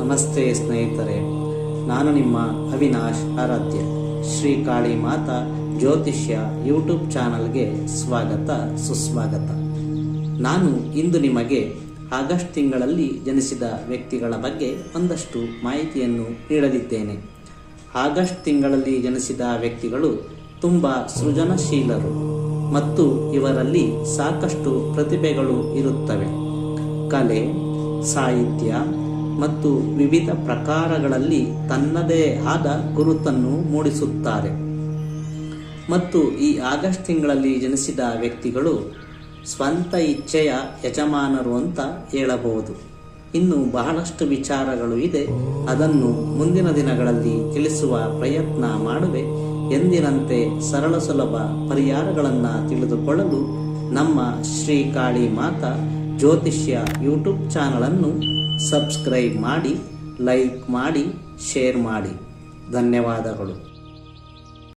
ನಮಸ್ತೆ ಸ್ನೇಹಿತರೆ, ನಾನು ನಿಮ್ಮ ಅವಿನಾಶ್ ಆರಾಧ್ಯ. ಶ್ರೀ ಕಾಳಿ ಮಾತಾ ಜ್ಯೋತಿಷ್ಯ ಯೂಟ್ಯೂಬ್ ಚಾನಲ್ಗೆ ಸ್ವಾಗತ, ಸುಸ್ವಾಗತ. ನಾನು ಇಂದು ನಿಮಗೆ ಆಗಸ್ಟ್ ತಿಂಗಳಲ್ಲಿ ಜನಿಸಿದ ವ್ಯಕ್ತಿಗಳ ಬಗ್ಗೆ ಒಂದಷ್ಟು ಮಾಹಿತಿಯನ್ನು ನೀಡಲಿದ್ದೇನೆ. ಆಗಸ್ಟ್ ತಿಂಗಳಲ್ಲಿ ಜನಿಸಿದ ವ್ಯಕ್ತಿಗಳು ತುಂಬ ಸೃಜನಶೀಲರು ಮತ್ತು ಇವರಲ್ಲಿ ಸಾಕಷ್ಟು ಪ್ರತಿಭೆಗಳು ಇರುತ್ತವೆ. ಕಲೆ, ಸಾಹಿತ್ಯ ಮತ್ತು ವಿವಿಧ ಪ್ರಕಾರಗಳಲ್ಲಿ ತನ್ನದೇ ಆದ ಗುರುತನ್ನು ಮೂಡಿಸುತ್ತಾರೆ. ಮತ್ತು ಈ ಆಗಸ್ಟ್ ತಿಂಗಳಲ್ಲಿ ಜನಿಸಿದ ವ್ಯಕ್ತಿಗಳು ಸ್ವಂತ ಇಚ್ಛೆಯ ಯಜಮಾನರು ಅಂತ ಹೇಳಬಹುದು. ಇನ್ನು ಬಹಳಷ್ಟು ವಿಚಾರಗಳು ಇದೆ. ಅದನ್ನು ಮುಂದಿನ ದಿನಗಳಲ್ಲಿ ತಿಳಿಸುವ ಪ್ರಯತ್ನ ಮಾಡುವೆ. ಎಂದಿನಂತೆ ಸರಳ ಸುಲಭ ಪರಿಹಾರಗಳನ್ನು ತಿಳಿದುಕೊಳ್ಳಲು ನಮ್ಮ ಶ್ರೀ ಕಾಳಿ ಮಾತಾ ಜ್ಯೋತಿಷ್ಯ ಯೂಟ್ಯೂಬ್ ಚಾನಲನ್ನು ಸಬ್ಸ್ಕ್ರೈಬ್ ಮಾಡಿ ಲೈಕ್ ಮಾಡಿ ಶೇರ್ ಮಾಡಿ. ಧನ್ಯವಾದಗಳು.